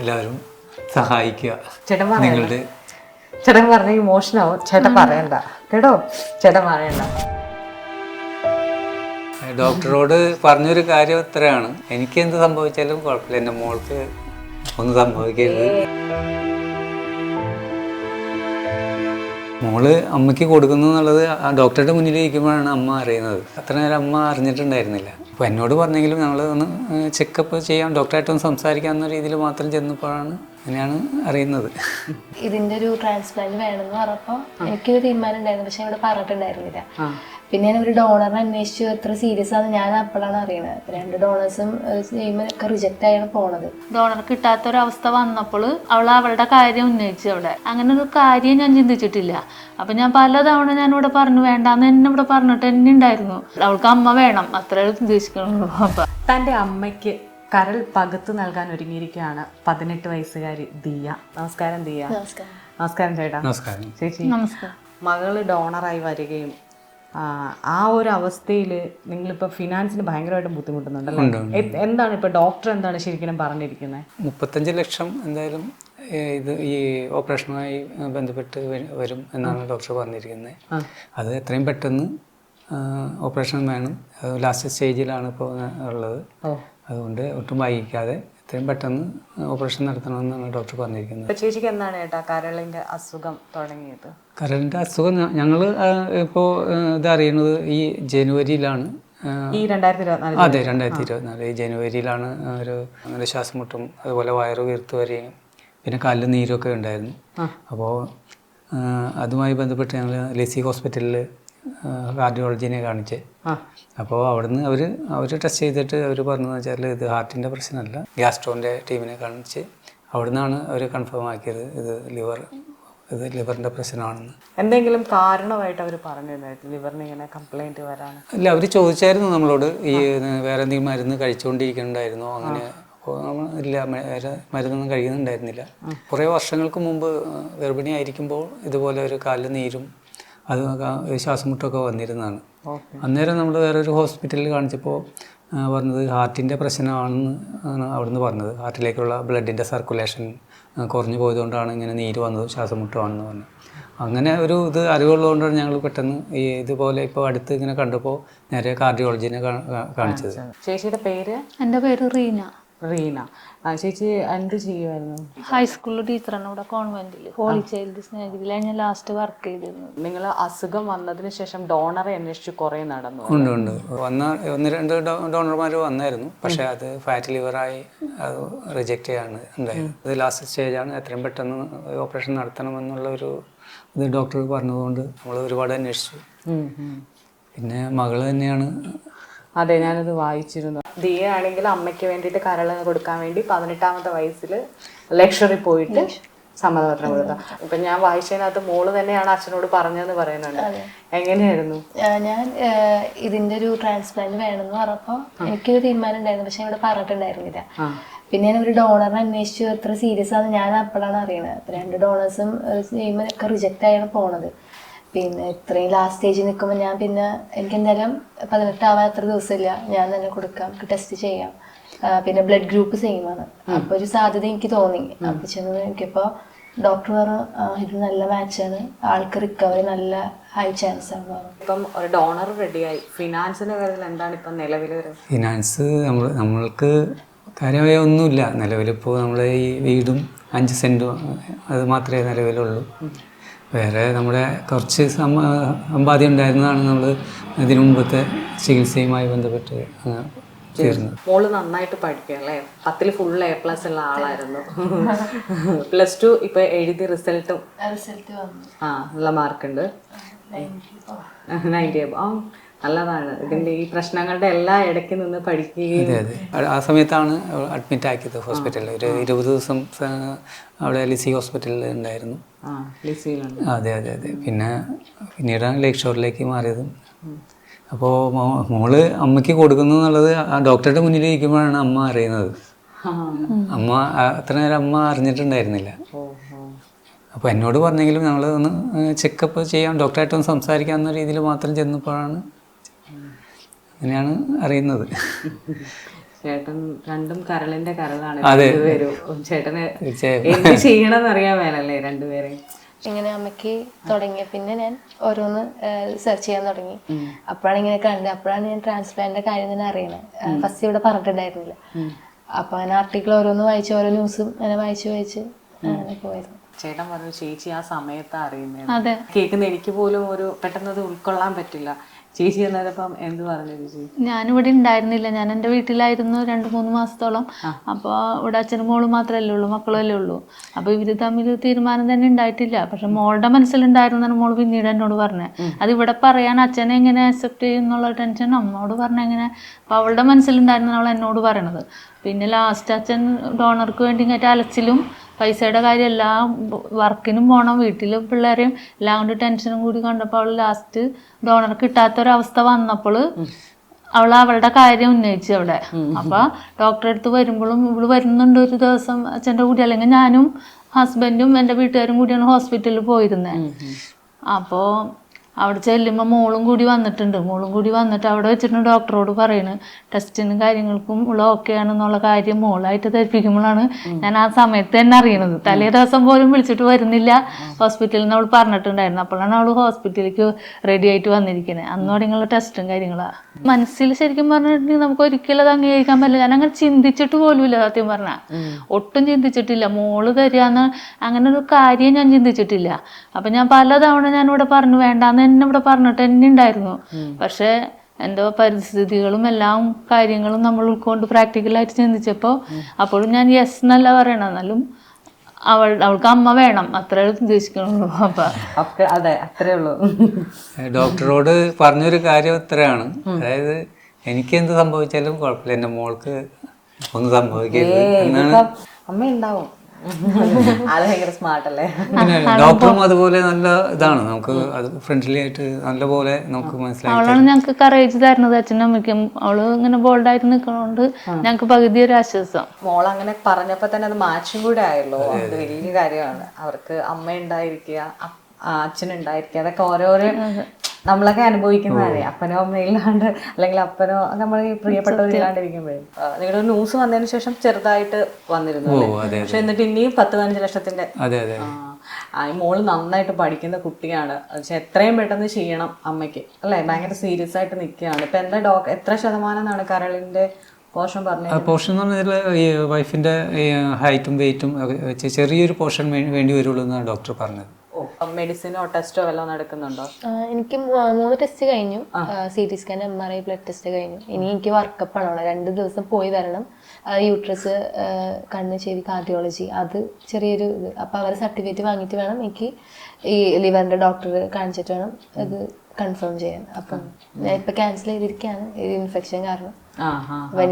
എല്ലാവരും സഹായിക്കുക. ചേട്ടൻ നിങ്ങളുടെ ചേട്ടൻ പറഞ്ഞ ഇമോഷൻ ആവും. ചേട്ടൻ പറയണ്ട. കേട്ടോ? ചേട്ടൻ പറയണ്ട. ഡോക്ടറോട് പറഞ്ഞൊരു കാര്യം ഇത്രയാണ് എനിക്ക് എന്ത് സംഭവിച്ചാലും കുഴപ്പമില്ല. എന്റെ മോൾക്ക് ഒന്നും സംഭവിക്കരുത്. മോൾ അമ്മയ്ക്ക് കൊടുക്കുന്നു എന്നുള്ളത് ആ ഡോക്ടറുടെ മുന്നിൽ ഇരിക്കുമ്പോഴാണ് അമ്മ അറിയുന്നത്. അത്ര നേരം അമ്മ അറിഞ്ഞിട്ടുണ്ടായിരുന്നില്ല. അപ്പോൾ എന്നോട് പറഞ്ഞെങ്കിലും ഞങ്ങൾ ഒന്ന് ചെക്കപ്പ് ചെയ്യാം ഡോക്ടറായിട്ടൊന്ന് സംസാരിക്കാം എന്ന രീതിയിൽ മാത്രം ചെന്നപ്പോഴാണ് അങ്ങനെയാണ് അറിയുന്നത്. ഇതിന്റെ ഒരു ട്രാൻസ്പ്ലാന്റ് വേണമെന്ന് പറഞ്ഞപ്പോൾ എനിക്കൊരു തീരുമാനം ഉണ്ടായിരുന്നു. പക്ഷെ ഇവിടെ പറഞ്ഞിട്ടുണ്ടായിരുന്നില്ല. പിന്നെ ഞാൻ ഒരു ഡോണറിനെ അന്വേഷിച്ചു. എത്ര സീരിയസ് ആണ് ഞാൻ അപ്പോഴാണ് അറിയുന്നത്. രണ്ട് ഡോണേഴ്സും ചെയ്യുമ്പോൾ ഒക്കെ റിജക്റ്റ് ആയാണ് പോണത്. ഡോണർ കിട്ടാത്ത ഒരു അവസ്ഥ വന്നപ്പോൾ അവൾ അവളുടെ കാര്യം ഉന്നയിച്ചു അവിടെ. അങ്ങനെ ഒരു കാര്യം ഞാൻ ചിന്തിച്ചിട്ടില്ല. അപ്പൊ ഞാൻ പലതവണ ഞാൻ ഇവിടെ പറഞ്ഞു വേണ്ടാന്ന് എന്നെ ഇവിടെ പറഞ്ഞിട്ട് എന്നെ ഉണ്ടായിരുന്നു. അവൾക്ക് അമ്മ വേണം. അത്രേ ഉദ്ദേശിക്കുന്നുള്ളൂ. അപ്പൊ തന്റെ അമ്മയ്ക്ക് കരൾ പകുത്ത് നൽകാൻ ഒരുങ്ങിയിരിക്കുകയാണ് പതിനെട്ട് വയസ്സുകാരി ദിയ. നമസ്കാരം ദിയ. നമസ്കാരം. നമസ്കാരം ചേട്ടാ. നമസ്കാരം. ചേച്ചി നമസ്കാരം. മകൾ ഡോണറായി വരികയും ആ, ഒരു അവസ്ഥയിൽ നിങ്ങളിപ്പോൾ ഫിനാൻസിന് ഭയങ്കരമായിട്ട് ബുദ്ധിമുട്ടുന്നുണ്ടല്ലോ? എന്താണ് ഇപ്പോൾ ഡോക്ടർ എന്താണ് ശരിക്കും പറഞ്ഞിരിക്കുന്നത് മുപ്പത്തഞ്ച് ലക്ഷം എന്തായാലും ഇത് ഈ ഓപ്പറേഷനുമായി ബന്ധപ്പെട്ട് വരും എന്നാണ് ഡോക്ടർ പറഞ്ഞിരിക്കുന്നത് അത് എത്രയും പെട്ടെന്ന് ഓപ്പറേഷൻ വേണം. ലാസ്റ്റ് സ്റ്റേജിലാണ് ഇപ്പോൾ ഉള്ളത്. ഓ. അതുകൊണ്ട് ഒട്ടും വൈകിക്കാതെ എത്രയും പെട്ടെന്ന് ഓപ്പറേഷൻ നടത്തണമെന്നാണ് ഡോക്ടർ പറഞ്ഞിരിക്കുന്നത്. ചേച്ചിക്ക് എന്താണ് ഏട്ടാ കരളിന്റെ അസുഖം തുടങ്ങിയത്? കരളിന്റെ അസുഖം ഞങ്ങൾ ഇപ്പോൾ ഇത് അറിയുന്നത് ഈ ജനുവരിയിലാണ് ഈ രണ്ടായിരത്തി ഇരുപത്തിനാല് അതെ രണ്ടായിരത്തി ഇരുപത്തിനാല് ഈ ജനുവരിയിലാണ് ഒരു അങ്ങനെ ശ്വാസം മുട്ടും അതുപോലെ വയറ് വീർത്തു വരികയും പിന്നെ കാലിൽ നീരൊക്കെ ഉണ്ടായിരുന്നു. അപ്പോൾ അതുമായി ബന്ധപ്പെട്ട് ഞങ്ങൾ ലെസി ഹോസ്പിറ്റലിൽ കാർഡിയോളജിനെ കാണിച്ച്. അപ്പോൾ അവിടുന്ന് അവർ അവർ ടെസ്റ്റ് ചെയ്തിട്ട് അവർ പറഞ്ഞതെന്ന് വെച്ചാൽ ഇത് ഹാർട്ടിന്റെ പ്രശ്നമല്ല. ഗ്യാസ്ട്രോന്റെ ടീമിനെ കാണിച്ച് അവിടുന്നാണ് അവർ കൺഫേം ആക്കിയത് ഇത് ലിവർ ഇത് ലിവറിന്റെ പ്രശ്നമാണെന്ന്. എന്തെങ്കിലും കാരണമായിട്ട് അവർ പറഞ്ഞിരുന്നു ലിവറിന് ഇങ്ങനെ കംപ്ലൈന്റ് വരാൻ? അല്ല അവർ ചോദിച്ചായിരുന്നു നമ്മളോട്. ഈ വേറെ എന്തെങ്കിലും മരുന്ന് കഴിച്ചുകൊണ്ടിരിക്കുന്നുണ്ടായിരുന്നോ അങ്ങനെ ഇല്ല വേറെ മരുന്നൊന്നും കഴിക്കുന്നുണ്ടായിരുന്നില്ല. കുറേ വർഷങ്ങൾക്ക് മുമ്പ് ഗർഭിണിയായിരിക്കുമ്പോൾ ഇതുപോലെ ഒരു കാലിൽ നീരും അത് ശ്വാസം മുട്ടൊക്കെ വന്നിരുന്നതാണ്. അന്നേരം നമ്മൾ വേറൊരു ഹോസ്പിറ്റലിൽ കാണിച്ചപ്പോൾ പറഞ്ഞത് ഹാർട്ടിന്റെ പ്രശ്നമാണെന്ന് ആണ് അവിടുന്ന് പറഞ്ഞത്. ഹാർട്ടിലേക്കുള്ള ബ്ലഡിന്റെ സർക്കുലേഷൻ കുറഞ്ഞു പോയതുകൊണ്ടാണ് ഇങ്ങനെ നീര് വന്നത് ശ്വാസം മുട്ടുവാണെന്ന് പറഞ്ഞു അങ്ങനെ ഒരു ഇത് അറിവുള്ളതുകൊണ്ടാണ് ഞങ്ങൾ പെട്ടെന്ന് ഈ ഇതുപോലെ ഇപ്പോൾ അടുത്ത് ഇങ്ങനെ കണ്ടപ്പോൾ നേരെ കാർഡിയോളജിനെ കാണിച്ചത്. ചേച്ചിയുടെ പേര്? എന്റെ പേര് റീന. റീന. ആ, ചേച്ചി എന്ത് ചെയ്യുമായിരുന്നു ഹൈസ്കൂളിൽ ടീച്ചറാണ് ഇവിടെ കോൺവെന്റിൽ ഹോളി ചൈൽഡ് സ്നേഹിതിലാണ് ഞാൻ ലാസ്റ്റ് വർക്ക് ചെയ്തിരുന്നത്. നിങ്ങൾ അസുഖം വന്നതിന് ശേഷം ഡോണറെ അന്വേഷിച്ച് കുറെ നടന്നു ഉണ്ട് ഉണ്ട്. വന്ന ഒന്ന് രണ്ട് ഡോണർമാർ വന്നായിരുന്നു. പക്ഷേ അത് ഫാറ്റ് ലിവറായി അത് റിജക്റ്റ് ചെയ്യാണ് ഉണ്ടായത്. അത് ലാസ്റ്റ് സ്റ്റേജാണ് എത്രയും പെട്ടെന്ന് ഓപ്പറേഷൻ നടത്തണമെന്നുള്ള ഒരു ഇത് ഡോക്ടർ പറഞ്ഞതുകൊണ്ട് നമ്മൾ ഒരുപാട് അന്വേഷിച്ചു. പിന്നെ മകൾ തന്നെയാണ്. അതെ ഞാനത് വായിച്ചിരുന്നു. ദിയ ആണെങ്കിൽ അമ്മയ്ക്ക് വേണ്ടിയിട്ട് കരൾ കൊടുക്കാൻ വേണ്ടി പതിനെട്ടാമത്തെ വയസ്സിൽ ലക്ഷറി പോയിട്ട് സമ്മതപത്രം കൊടുക്കാം ഇപ്പൊ ഞാൻ വായിച്ചതിനകത്ത് മോൾ തന്നെയാണ് അച്ഛനോട് പറഞ്ഞതെന്ന് പറയുന്നുണ്ട്. എങ്ങനെയായിരുന്നു? ഞാൻ ഇതിന്റെ ഒരു ട്രാൻസ്പ്ലാന്റ് വേണമെന്ന് പറഞ്ഞപ്പോ എനിക്കൊരു തീരുമാനം ഉണ്ടായിരുന്നു പക്ഷെ ഇവിടെ പറഞ്ഞിട്ടുണ്ടായിരുന്നില്ല. പിന്നെ ഞാൻ ഒരു ഡോണറിനെ അന്വേഷിച്ചു. എത്ര സീരിയസ് ആണ് ഞാൻ അപ്പോഴാണ് അറിയുന്നത് രണ്ട് ഡോണേഴ്സും ചെയ്യുമ്പോൾ ഒക്കെ റിജക്റ്റ് ആയാണ് പോണത്. പിന്നെ ഇത്രയും ലാസ്റ്റ് സ്റ്റേജിൽ നിൽക്കുമ്പോൾ ഞാൻ പിന്നെ എനിക്ക് എന്തായാലും പതിനെട്ടാവാൻ അത്ര ദിവസമില്ല. ഞാൻ തന്നെ കൊടുക്കാം. ടെസ്റ്റ് ചെയ്യാം. പിന്നെ ബ്ലഡ് ഗ്രൂപ്പ് സെയിം ആണ്. അപ്പൊ ഒരു സാധ്യത എനിക്ക് തോന്നി. അപ്പൊ ചെന്ന് എനിക്കിപ്പോ ഡോക്ടർ പറഞ്ഞു ഇത് നല്ല മാച്ചാണ് ആൾക്ക് റിക്കവറി നല്ല ഹൈ ചാൻസ് ആണ് ഇപ്പം ഒരു ഡോണർ റെഡിയായി ഫിനാൻസിന്റെ കാര്യത്തിൽ എന്താണ് ഇപ്പം നിലവിൽ ഫിനാൻസ് നമ്മൾ നമ്മൾക്ക് കാര്യമായ ഒന്നുമില്ല. നിലവിലിപ്പോൾ നമ്മളെ ഈ വീടും അഞ്ച് സെന്റും അത് മാത്രമേ നിലവിലുള്ളൂ. വേറെ നമ്മുടെ കുറച്ച് സമ്പാദ്യം ഉണ്ടായിരുന്നതാണ് നമ്മൾ ഇതിനു മുമ്പത്തെ ചികിത്സയുമായി ബന്ധപ്പെട്ട് ചേർന്നത് മോൾ നന്നായിട്ട് പഠിക്കുക അല്ലേ? പത്തിൽ ഫുൾ എ പ്ലസ് ഉള്ള ആളായിരുന്നു. പ്ലസ് ടു ഇപ്പൊ എഴുതി റിസൾട്ടും റിസൾട്ട് വന്നു. ആ നല്ല മാർക്കുണ്ട് നയന്റി ആ നല്ലതാണ്. ഇതിന്റെ ഈ പ്രശ്നങ്ങളുടെ എല്ലാ ഇടയ്ക്ക് നിന്ന് പഠിക്കുകയും ആ- സമയത്താണ് അഡ്മിറ്റ് ആക്കിയത് ഹോസ്പിറ്റലിൽ ഒരു ഇരുപത് ദിവസം അവിടെ ലിസി ഹോസ്പിറ്റലിൽ ഉണ്ടായിരുന്നു. അതെ അതെ അതെ. പിന്നെ പിന്നീടാണ് ലേക്ക് ഷോറിലേക്ക് മാറിയതും അപ്പോൾ മോൾ അമ്മയ്ക്ക് കൊടുക്കുന്നു എന്നുള്ളത് ആ ഡോക്ടറുടെ മുന്നിൽ ഇരിക്കുമ്പോഴാണ് അമ്മ അറിയുന്നത്. അമ്മ അത്ര നേരം അമ്മ അറിഞ്ഞിട്ടുണ്ടായിരുന്നില്ല. അപ്പോൾ എന്നോട് പറഞ്ഞെങ്കിലും ഞങ്ങൾ ഒന്ന് ചെക്കപ്പ് ചെയ്യാം ഡോക്ടറായിട്ടൊന്ന് സംസാരിക്കാം എന്ന രീതിയിൽ മാത്രം ചെന്നപ്പോഴാണ് അങ്ങനെയാണ് അറിയുന്നത്. ചേട്ടൻ രണ്ടും കരളിന്റെ കരളാണ്. അതെ. രണ്ടുപേരും. ചേട്ടന് എന്ത് ചെയ്യണമെന്ന് അറിയാൻ മേലല്ലേ രണ്ടുപേരെയും ഇങ്ങനെ അമ്മയ്ക്ക് തുടങ്ങിയ പിന്നെ ഞാൻ ഓരോന്ന് സെർച്ച് ചെയ്യാൻ തുടങ്ങി. അപ്പോഴാണ് ഇങ്ങനെ കണ്ടത്. അപ്പോഴാണ് ഞാൻ ട്രാൻസ്പ്ലാന്റിന്റെ കാര്യം തന്നെ അറിയണത് ഫസ്റ്റ് ഇവിടെ പറഞ്ഞിട്ടുണ്ടായിരുന്നില്ല. അപ്പൊ അങ്ങനെ ആർട്ടിക്കിൾ ഓരോന്ന് വായിച്ച് ഓരോ ന്യൂസും അങ്ങനെ വായിച്ച് വായിച്ച് അങ്ങനെ പോയത്. ചേട്ടൻ പറഞ്ഞു ചേച്ചി ആ സമയത്ത് അറിയുന്നത് കേൾക്കുന്ന എനിക്ക് പോലും ഒരു പെട്ടെന്ന് അത് ഉൾക്കൊള്ളാൻ പറ്റില്ല. ചേച്ചി എന്നപ്പം എന്ത് പറഞ്ഞു ചേച്ചി? ഞാനിവിടെ ഉണ്ടായിരുന്നില്ല. ഞാൻ എന്റെ വീട്ടിലായിരുന്നു രണ്ട് മൂന്ന് മാസത്തോളം. അപ്പോൾ ഇവിടെ അച്ഛനും മോളും മാത്രമല്ലേ ഉള്ളൂ മക്കളല്ലേ ഉള്ളൂ. അപ്പോൾ ഇവർ തമ്മിൽ തീരുമാനം തന്നെ ഉണ്ടായിട്ടില്ല. പക്ഷെ മോളുടെ മനസ്സിലുണ്ടായിരുന്നാണ് മോൾ പിന്നീട് എന്നോട് പറഞ്ഞത് അത് ഇവിടെ പറയാൻ അച്ഛനെ എങ്ങനെ അക്സെപ്റ്റ് ചെയ്യും എന്നുള്ള ടെൻഷൻ അമ്മോട് പറഞ്ഞ എങ്ങനെ അപ്പോൾ അവളുടെ മനസ്സിലുണ്ടായിരുന്നു അവൾ എന്നോട് പറയണത്. പിന്നെ ലാസ്റ്റ് അച്ഛൻ ഡോണർക്ക് വേണ്ടി ഇങ്ങോട്ട് അലച്ചിലും പൈസയുടെ കാര്യം എല്ലാം വർക്കിനും പോകണം വീട്ടിലും പിള്ളേരെയും എല്ലാം കൊണ്ട് ടെൻഷനും കൂടി കണ്ടപ്പോൾ അവൾ ലാസ്റ്റ് ഡോണർ കിട്ടാത്തൊരവസ്ഥ വന്നപ്പോൾ അവൾ അവളുടെ കാര്യം ഉന്നയിച്ചു അവിടെ. അപ്പൊ ഡോക്ടറെ അടുത്ത് വരുമ്പോഴും ഇവൾ വരുന്നുണ്ട് ഒരു ദിവസം അച്ഛന്റെ കൂടി അല്ലെങ്കിൽ ഞാനും ഹസ്ബൻഡും എന്റെ വീട്ടുകാരും കൂടിയാണ് ഹോസ്പിറ്റലിൽ പോയിരുന്നത് അപ്പോൾ അവിടെ ചെല്ലുമ്പോൾ മോളും കൂടി വന്നിട്ടുണ്ട്. മോളും കൂടി വന്നിട്ട് അവിടെ വെച്ചിട്ട് ഡോക്ടറോട് പറയുന്നത് ടെസ്റ്റിനും കാര്യങ്ങൾക്കും ഉള്ള ഓക്കെ ആണെന്നുള്ള കാര്യം മോളായിട്ട് ധരിപ്പിക്കുമ്പോഴാണ് ഞാൻ ആ സമയത്ത് തന്നെ അറിയണത്. തലേ ദിവസം പോലും വിളിച്ചിട്ട് വരുന്നില്ല. ഹോസ്പിറ്റലിൽ നിന്ന് അവൾ പറഞ്ഞിട്ടുണ്ടായിരുന്നു. അപ്പോഴാണ് അവൾ ഹോസ്പിറ്റലിലേക്ക് റെഡി ആയിട്ട് വന്നിരിക്കുന്നത് അന്ന് തുടങ്ങിയുള്ള ടെസ്റ്റും കാര്യങ്ങളാണ് മനസ്സിൽ ശരിക്കും പറഞ്ഞിട്ടുണ്ടെങ്കിൽ നമുക്ക് ഒരിക്കലും അത് അംഗീകരിക്കാൻ പറ്റില്ല. ഞാൻ അങ്ങനെ ചിന്തിച്ചിട്ട് പോലുമില്ല സത്യം പറഞ്ഞാൽ ഒട്ടും ചിന്തിച്ചിട്ടില്ല. മോൾ തരികയെന്ന് അങ്ങനെ ഒരു കാര്യം ഞാൻ ചിന്തിച്ചിട്ടില്ല. അപ്പം ഞാൻ പലതവണ ഞാനിവിടെ പറഞ്ഞു വേണ്ടാന്ന് എന്നെ ഇവിടെ പറഞ്ഞിട്ട് തന്നെ ഉണ്ടായിരുന്നു. പക്ഷെ എന്തോ പരിസ്ഥിതികളും എല്ലാം കാര്യങ്ങളും നമ്മൾ ഉൾക്കൊണ്ട് പ്രാക്ടിക്കലായിട്ട് ചിന്തിച്ചപ്പോൾ അപ്പോഴും ഞാൻ യെസ് എന്നല്ല പറയണം എന്നാലും അവൾ അവൾക്ക് അമ്മ വേണം. അത്രേ ഉദ്ദേശിക്കണുള്ളൂ അപ്പൊ. അതെ അത്രേ ഉള്ളൂ. ഡോക്ടറോട് പറഞ്ഞൊരു കാര്യം ഇത്രയാണ്. അതായത് എനിക്ക് എന്ത് സംഭവിച്ചാലും കുഴപ്പമില്ല. എന്റെ മോൾക്ക് ഒന്നും സംഭവിക്കില്ല എന്നാണ് അമ്മ ഉണ്ടാവും ആൾ ഭയങ്കര സ്മാർട്ട് അല്ലേ? ഡോക്ടറും അതുപോലെ നല്ല ഇതാണ്. നമുക്ക് അത് ഫ്രണ്ട്ലി ആയിട്ട് നല്ല പോലെ നമുക്ക് മനസ്സിലാക്കി അവളാണ് ഞങ്ങൾക്ക് കറേജ് തരുന്നത് അച്ഛനും അമ്മയ്ക്കും. അവൾ ഇങ്ങനെ ബോൾഡ് ആയിട്ട് നിൽക്കണോണ്ട് ഞങ്ങൾക്ക് പകുതി ഒരു ആശ്വാസം. മോൾ അങ്ങനെ പറഞ്ഞപ്പോ തന്നെ അത് മാച്ചും കൂടെ ആയല്ലോ. അത് വലിയ കാര്യമാണ്. അവർക്ക് അമ്മ ഉണ്ടായിരിക്കുക അച്ഛനുണ്ടായിരിക്കുക അതൊക്കെ ഓരോരോ നമ്മളൊക്കെ അനുഭവിക്കുന്നതാണ് അപ്പനോ അമ്മയില്ലാണ്ട് അല്ലെങ്കിൽ അപ്പനോ നമ്മൾ ഈ പ്രിയപ്പെട്ടവരില്ലാണ്ടിരിക്കുമ്പോഴേ. നിങ്ങളുടെ ന്യൂസ് വന്നതിന് ശേഷം ചെറുതായിട്ട് വന്നിരുന്നു അല്ലേ? പക്ഷെ എന്നിട്ട് ഇനിയും പത്ത് പതിനഞ്ച് ലക്ഷത്തിന്റെ ഈ മോൾ നന്നായിട്ട് പഠിക്കുന്ന കുട്ടിയാണ്. പക്ഷെ എത്രയും പെട്ടെന്ന് ചെയ്യണം അമ്മയ്ക്ക്. അല്ലെ? ഭയങ്കര സീരിയസ് ആയിട്ട് നിൽക്കുകയാണ്. ഇപ്പൊ എന്താ ഡോക്ടർ എത്ര ശതമാനം എന്നാണ് കരളിന്റെ പോഷൻ പറഞ്ഞു പോർഷൻ എന്ന് പറഞ്ഞാൽ ഈ വൈഫിന്റെ ഹൈറ്റും വെയിറ്റും വെച്ച് ചെറിയൊരു പോർഷൻ വേണ്ടി വരുള്ളൂ എന്നാണ് ഡോക്ടർ പറഞ്ഞത്. മെഡിസിനോ ടെസ്റ്റോ വല്ലതും നടക്കുന്നുണ്ടോ? എനിക്ക് മൂന്ന് ടെസ്റ്റ് കഴിഞ്ഞു. C T scan M R I blood test കഴിഞ്ഞു. ഇനി എനിക്ക് വർക്കപ്പ് ആണ് രണ്ട് ദിവസം പോയി വരണം. യൂട്രസ് കണ്ണ് ചെവി കാർഡിയോളജി അത് ചെറിയൊരു ഇത്. അപ്പോൾ അവരെ സർട്ടിഫിക്കറ്റ് വാങ്ങിയിട്ട് വേണം എനിക്ക് ഈ ലിവറിന്റെ ഡോക്ടറെ കാണിച്ചിട്ട് വേണം ഇത് കൺഫേം ചെയ്യാൻ. അപ്പം ഞാൻ ഇപ്പൊ ക്യാൻസൽ ചെയ്തിരിക്കുകയാണ് ഇൻഫെക്ഷൻ കാരണം.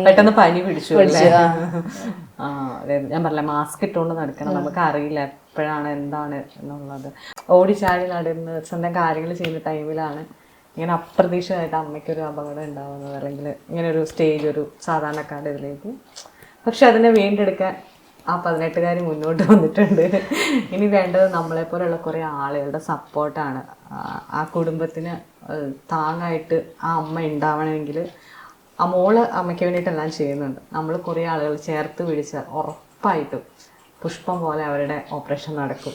പെട്ടെന്ന് പനി പിടിച്ചു അല്ലേ? ആ അതെ ഞാൻ പറഞ്ഞ മാസ്ക് ഇട്ടുകൊണ്ട് നടക്കണം. നമുക്ക് അറിയില്ല എപ്പോഴാണ് എന്താണ് എന്നുള്ളത്. ഓടിച്ചാടി നടന്ന് സ്വന്തം കാര്യങ്ങൾ ചെയ്യുന്ന ടൈമിലാണ് ഇങ്ങനെ അപ്രതീക്ഷിതമായിട്ട് അമ്മയ്ക്കൊരു അപകടം ഉണ്ടാവുന്നത്. അല്ലെങ്കിൽ ഇങ്ങനെ ഒരു സ്റ്റേജ് ഒരു സാധാരണക്കാരുടെ ഇതിലേക്ക്. പക്ഷെ അതിനെ വീണ്ടെടുക്കാൻ ആ പതിനെട്ടുകാർ മുന്നോട്ട് വന്നിട്ടുണ്ട്. ഇനി വേണ്ടത് നമ്മളെ പോലെയുള്ള കുറേ ആളുകളുടെ സപ്പോർട്ടാണ് ആ കുടുംബത്തിന് താങ്ങായിട്ട് ആ അമ്മ ഉണ്ടാവണമെങ്കിൽ ആ മോൾ അമ്മയ്ക്ക് വേണ്ടിയിട്ടെല്ലാം ചെയ്യുന്നുണ്ട്. നമ്മൾ കുറേ ആളുകൾ ചേർത്ത് പിടിച്ച ഉറപ്പായിട്ടും പുഷ്പം പോലെ അവരുടെ ഓപ്പറേഷൻ നടക്കും.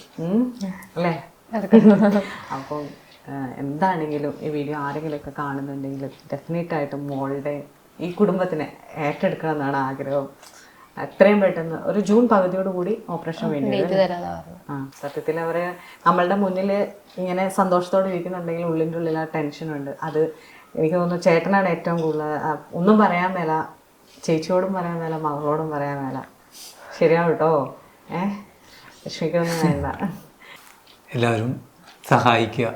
അല്ലേ? അപ്പം എന്താണെങ്കിലും ഈ വീഡിയോ ആരെങ്കിലുമൊക്കെ കാണുന്നുണ്ടെങ്കിൽ ഡെഫിനറ്റ് ആയിട്ടും മോളുടെ ഈ കുടുംബത്തിനെ ഏറ്റെടുക്കണം എന്നാണ് ആഗ്രഹം. എത്രയും പെട്ടെന്ന് ഒരു ജൂൺ പകുതിയോട് കൂടി ഓപ്പറേഷൻ വേണ്ടി ആ സത്യത്തിൽ അവരെ നമ്മളുടെ മുന്നിൽ ഇങ്ങനെ സന്തോഷത്തോടെ ഇരിക്കുന്നുണ്ടെങ്കിൽ ഉള്ളിന്റെ ഉള്ളിൽ ആ ടെൻഷനുണ്ട്. അത് എനിക്ക് തോന്നുന്നു ചേട്ടനാണ് ഏറ്റവും കൂടുതൽ ഒന്നും പറയാൻ മേല ചേച്ചിയോടും പറയാൻ മേല മകളോടും പറയാൻ മേല. ശരിയാണ് കേട്ടോ ഏ? വിഷമിക്കൊന്നും വേണ്ട. എല്ലാവരും സഹായിക്കുക.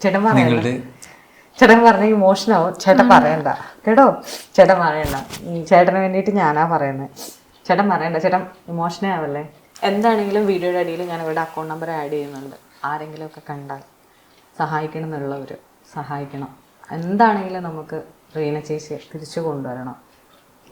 ചേട്ടൻ പറയണ്ട. ചേട്ടൻ പറഞ്ഞ ഇമോഷനാവും ചേട്ടൻ പറയണ്ട. കേട്ടോ? ചേട്ടൻ പറയണ്ട. ചേട്ടന് വേണ്ടിയിട്ട് ഞാനാ പറയുന്നത് ചേട്ടൻ പറയണ്ട. ചേട്ടൻ ഇമോഷനേ ആവല്ലേ? എന്താണെങ്കിലും വീഡിയോയുടെ അടിയിൽ ഞാൻ ഇവിടെ അക്കൗണ്ട് നമ്പർ ആഡ് ചെയ്യുന്നുണ്ട്. ആരെങ്കിലും ഒക്കെ കണ്ടാൽ സഹായിക്കണം എന്നുള്ളവർ സഹായിക്കണം. എന്താണെങ്കിലും നമുക്ക് റീന ചേച്ചി തിരിച്ചു കൊണ്ടുവരണം.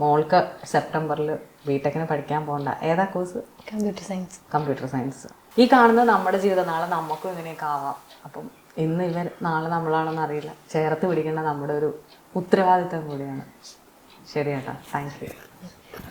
മോൾക്ക് സെപ്റ്റംബറിൽ ബിടെക്കിന് പഠിക്കാൻ പോകണ്ട ഏതാ course? Computer science. Computer science. ഈ കാണുന്നത് നമ്മുടെ ജീവിതം നാളെ നമുക്കും ഇങ്ങനെയൊക്കെ ആവാം. അപ്പം ഇന്ന് ഇവർ നാളെ നമ്മളാണെന്ന് അറിയില്ല. ചേർത്ത് പിടിക്കേണ്ട നമ്മുടെ ഒരു ഉത്തരവാദിത്തം കൂടിയാണ്. ശരി ചേട്ടാ താങ്ക് യു